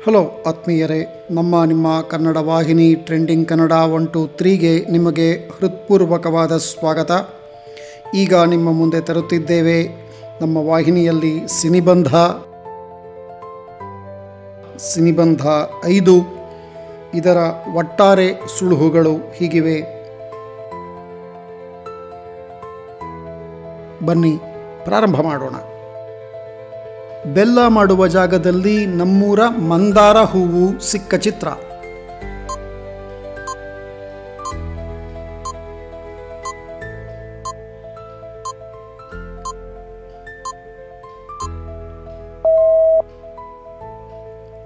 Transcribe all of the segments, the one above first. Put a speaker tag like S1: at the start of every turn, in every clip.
S1: Hello ಆತ್ಮೀಯರೇ, ನಮ್ಮ ನಿಮ್ಮ ಕನ್ನಡ ವಾಹಿನಿ ಟ್ರೆಂಡಿಂಗ್ ಕನ್ನಡ ಒನ್ ಟು ತ್ರೀಗೆ ನಿಮಗೆ ಹೃತ್ಪೂರ್ವಕವಾದ ಸ್ವಾಗತ. ಈಗ ನಿಮ್ಮ ಮುಂದೆ ತರುತ್ತಿದ್ದೇವೆ ನಮ್ಮ ವಾಹಿನಿಯಲ್ಲಿ ಸಿನಿಬಂಧ. ಸಿನಿಬಂಧ ಐದು, ಇದರ ಒಟ್ಟಾರೆ ಸುಳುಹುಗಳು ಹೀಗಿವೆ. ಬನ್ನಿ, ಪ್ರಾರಂಭ ಮಾಡೋಣ. ಬೆಲ್ಲ ಮಾಡುವ ಜಾಗದಲ್ಲಿ ನಮ್ಮೂರ ಮಂದಾರ ಹೂವು ಸಿಕ್ಕ ಚಿತ್ರ.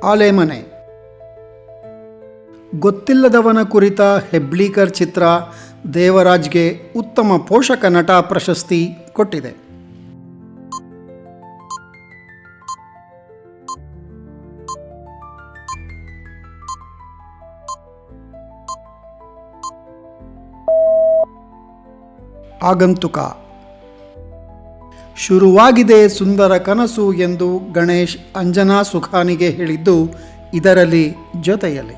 S1: ಆಲೆಮನೆ. ಗೊತ್ತಿಲ್ಲದವನ ಕುರಿತ ಹೆಬ್ಳೀಕರ್ ಚಿತ್ರ ದೇವರಾಜ್ಗೆ ಉತ್ತಮ ಪೋಷಕ ನಟ ಪ್ರಶಸ್ತಿ ಕೊಟ್ಟಿದೆ. ಆಗಂತುಕ. ಶುರುವಾಗಿದೆ ಸುಂದರ ಕನಸು ಎಂದು ಗಣೇಶ್ ಅಂಜನಾ ಸುಖಾನಿಗೆ ಹೇಳಿದ್ದು ಇದರಲ್ಲಿ ಜೊತೆಯಲ್ಲಿ.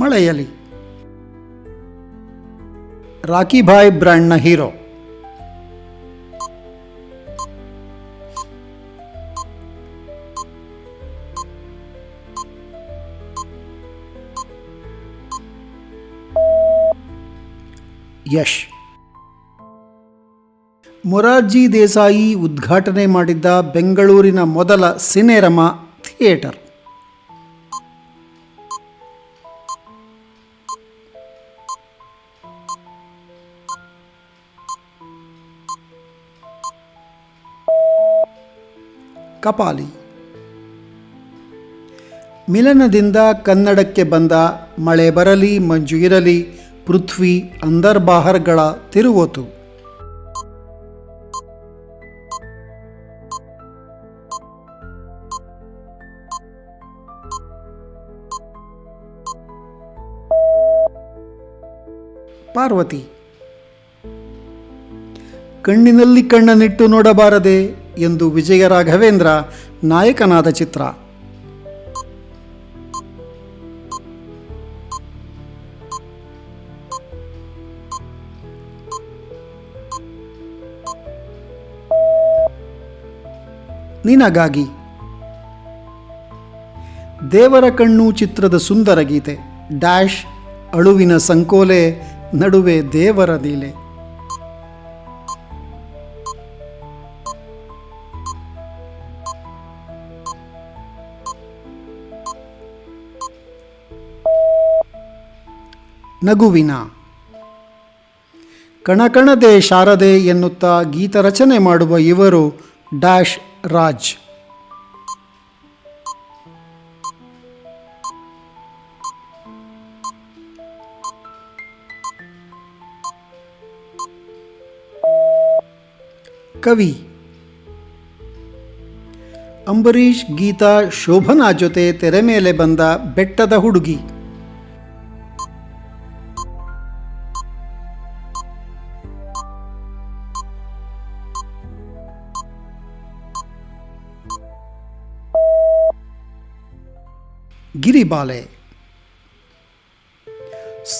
S1: ಮಳೆಯಲಿ ರಾಕಿಭಾಯ್ ಬ್ರ್ಯಾಂಡ್ನ ಹೀರೋ. ಯಶ್. ಮೊರಾರ್ಜಿ ದೇಸಾಯಿ ಉದ್ಘಾಟನೆ ಮಾಡಿದ್ದ ಬೆಂಗಳೂರಿನ ಮೊದಲ ಸಿನೆರಮ ಥಿಯೇಟರ್. ಕಪಾಲಿ. ಮಿಲನದಿಂದ ಕನ್ನಡಕ್ಕೆ ಬಂದ ಮಳೆ ಬರಲಿ, ಮಂಜು ಇರಲಿ ಪೃಥ್ವಿ ಅಂದರ್ಬಾಹರ್ಗಳ ತಿರುವೋತು. ಪಾರ್ವತಿ ಕಣ್ಣಿನಲ್ಲಿ ಕಣ್ಣನಿಟ್ಟು ನೋಡಬಾರದೆ ಎಂದು ವಿಜಯ ರಾಘವೇಂದ್ರ ನಾಯಕನಾದ ಚಿತ್ರ. ನಿನಗಾಗಿ. ದೇವರ ಕಣ್ಣು ಚಿತ್ರದ ಸುಂದರ ಗೀತೆ, ಡ್ಯಾಶ್ ಅಳುವಿನ ಸಂಕೋಲೆ ನಡುವೆ ದೇವರ ಲೀಲೆ. ನಗುವಿನ. ಕಣಕಣದೆ ಶಾರದೆ ಎನ್ನುತ್ತಾ ಗೀತ ರಚನೆ ಮಾಡುವ ಇವರು ಡ್ಯಾಶ್ ರಾಜ್. ಕವಿ. ಅಂಬರೀಷ್ ಗೀತಾ ಶೋಭನಾ ಜೊತೆ ತೆರೆ ಮೇಲೆ ಬಂದ ಬೆಟ್ಟದ ಹುಡುಗಿ. ಗಿರಿಬಾಲೆ.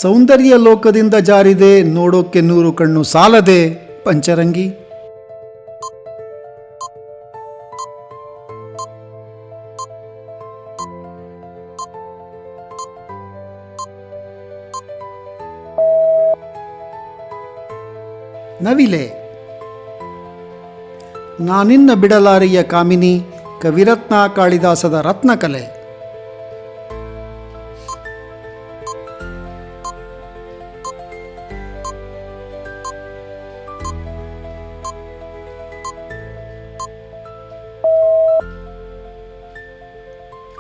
S1: ಸೌಂದರ್ಯ ಲೋಕದಿಂದ ಜಾರಿದೆ ನೋಡೋಕ್ಕೆ ನೂರು ಕಣ್ಣು ಸಾಲದೆ, ಪಂಚರಂಗಿ. ನವಿಲೆ. ನಾನಿನ್ನ ಬಿಡಲಾರಿಯ ಕಾಮಿನಿ, ಕವಿರತ್ನ ಕಾಳಿದಾಸದ ರತ್ನಕಲೆ.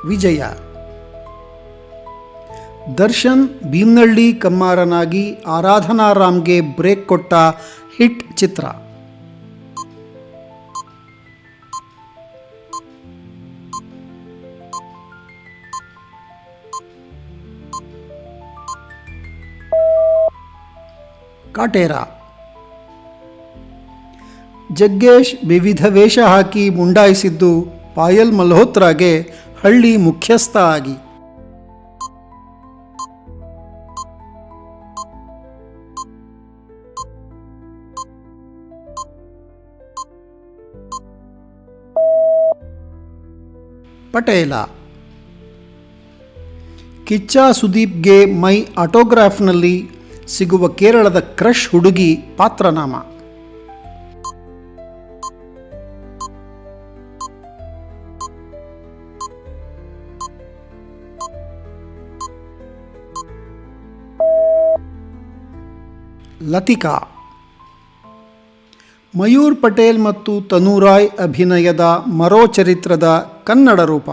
S1: ವಿಜಯ. ದರ್ಶನ್ ಭೀಮ್ನಳ್ಳಿ ಕಮ್ಮಾರನಾಗಿ ಆರಾಧನಾ ರಾಮ್ಗೆ ಬ್ರೇಕ್ ಕೊಟ್ಟ ಹಿಟ್ ಚಿತ್ರ. ಕಾಟೇರ. ಜಗ್ಗೇಶ್ ವಿವಿಧ ವೇಷ ಹಾಕಿ ಮುಂಡಾಯಿಸಿದ್ದು ಪಾಯಲ್ ಮಲ್ಹೋತ್ರಾಗೆ ಹಳ್ಳಿ ಮುಖ್ಯಸ್ಥ ಆಗಿ ಪಟೇಲ. ಕಿಚ್ಚ ಸುದೀಪ್ಗೆ ಮೈ ಆಟೋಗ್ರಾಫ್ನಲ್ಲಿ ಸಿಗುವ ಕೇರಳದ ಕ್ರಶ್ ಹುಡುಗಿ ಪಾತ್ರನಾಮ. ಲತಿಕಾ. ಮಯೂರ್ ಪಟೇಲ್ ಮತ್ತು ತನೂರಾಯ್ ಅಭಿನಯದ ಮರೋ ಚರಿತ್ರದ ಕನ್ನಡ ರೂಪ.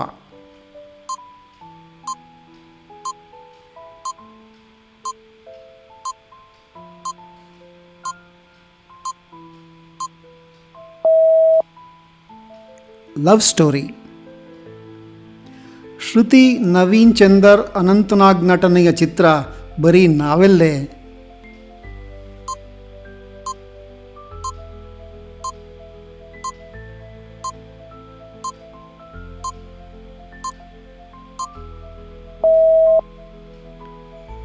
S1: Love story. ಶ್ರುತಿ ನವೀನ್ ಚಂದರ್ ಅನಂತನಾಗ್ ನಟನೆಯ ಚಿತ್ರ ಬರೀ ನಾವೆಲ್ಲೇ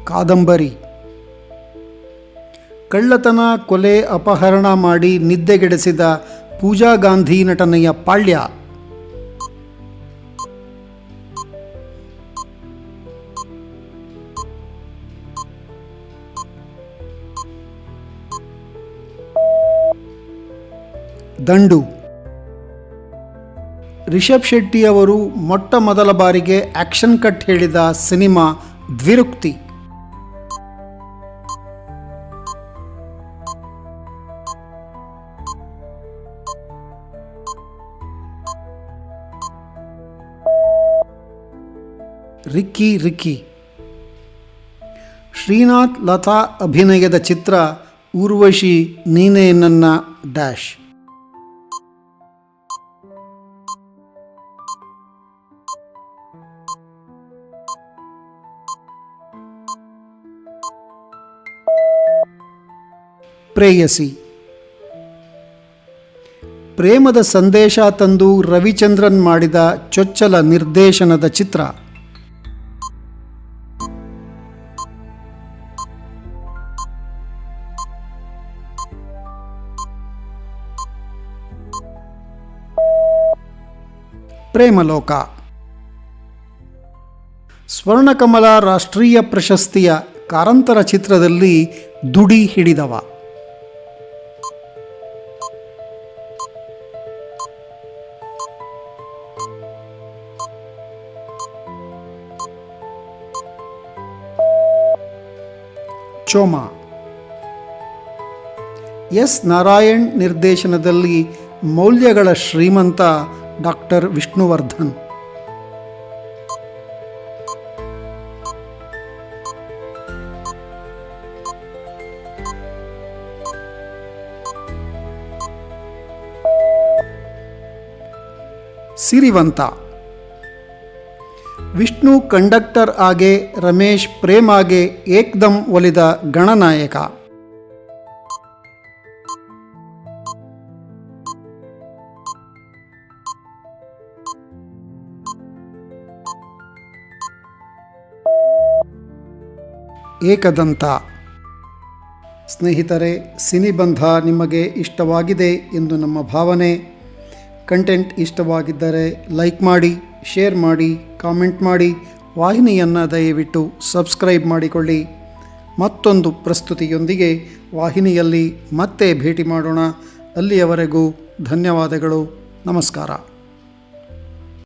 S1: ಕಾದಂಬರಿ. ಕಳ್ಳತನ, ಕೊಲೆ, ಅಪಹರಣ ಮಾಡಿ ನಿದ್ದೆಗೆಡಿಸಿದ ಪೂಜಾ ಗಾಂಧಿ ನಟನೆಯ ಪಾಳ್ಯ. ದಂಡು. ರಿಷಬ್ ಶೆಟ್ಟಿ ಅವರು ಮೊಟ್ಟ ಮೊದಲ ಬಾರಿಗೆ ಆಕ್ಷನ್ ಕಟ್ ಹೇಳಿದ cinema ದ್ವಿರುಕ್ತಿ. Ricky Ricky. Srinath Latha ಅಭಿನಯದ ಚಿತ್ರ ಊರ್ವಶಿ ನೀನೇ ನನ್ನ ಡ್ಯಾಶ್. ಪ್ರೇಯಸಿ. ಪ್ರೇಮದ ಸಂದೇಶ ತಂದು ರವಿಚಂದ್ರನ್ ಮಾಡಿದ ಚೊಚ್ಚಲ ನಿರ್ದೇಶನದ ಚಿತ್ರ. ಪ್ರೇಮಲೋಕ. ಸ್ವರ್ಣಕಮಲ ರಾಷ್ಟ್ರೀಯ ಪ್ರಶಸ್ತಿಯ ಕಾರಂತರ ಚಿತ್ರದಲ್ಲಿ ದುಡಿ ಹಿಡಿದವ. ಚೋಮ. ಎಸ್ ನಾರಾಯಣ್ ನಿರ್ದೇಶನದಲ್ಲಿ ಮೌಲ್ಯಗಳ ಶ್ರೀಮಂತ ಡಾಕ್ಟರ್ ವಿಷ್ಣುವರ್ಧನ್. ಸಿರಿವಂತ. ವಿಷ್ಣು ಕಂಡಕ್ಟರ್ ಆಗೆ ರಮೇಶ್ ಪ್ರೇಮಾಗೆ ಏಕ್ದಂ ಒಲಿದ ಗಣನಾಯಕ. ಏಕದಂತ. ಸ್ನೇಹಿತರೆ, ಸಿನಿಬಂಧ ನಿಮಗೆ ಇಷ್ಟವಾಗಿದೆ ಎಂದು ನಮ್ಮ ಭಾವನೆ. ಕಂಟೆಂಟ್ ಇಷ್ಟವಾಗಿದ್ದರೆ ಲೈಕ್ ಮಾಡಿ, ಶೇರ್ ಮಾಡಿ, ಕಾಮೆಂಟ್ ಮಾಡಿ, ವಾಹಿನಿಯನ್ನು ದಯವಿಟ್ಟು ಸಬ್ಸ್ಕ್ರೈಬ್ ಮಾಡಿಕೊಳ್ಳಿ. ಮತ್ತೊಂದು ಪ್ರಸ್ತುತಿಯೊಂದಿಗೆ ವಾಹಿನಿಯಲ್ಲಿ ಮತ್ತೆ ಭೇಟಿ ಮಾಡೋಣ. ಅಲ್ಲಿಯವರೆಗೂ ಧನ್ಯವಾದಗಳು, ನಮಸ್ಕಾರ.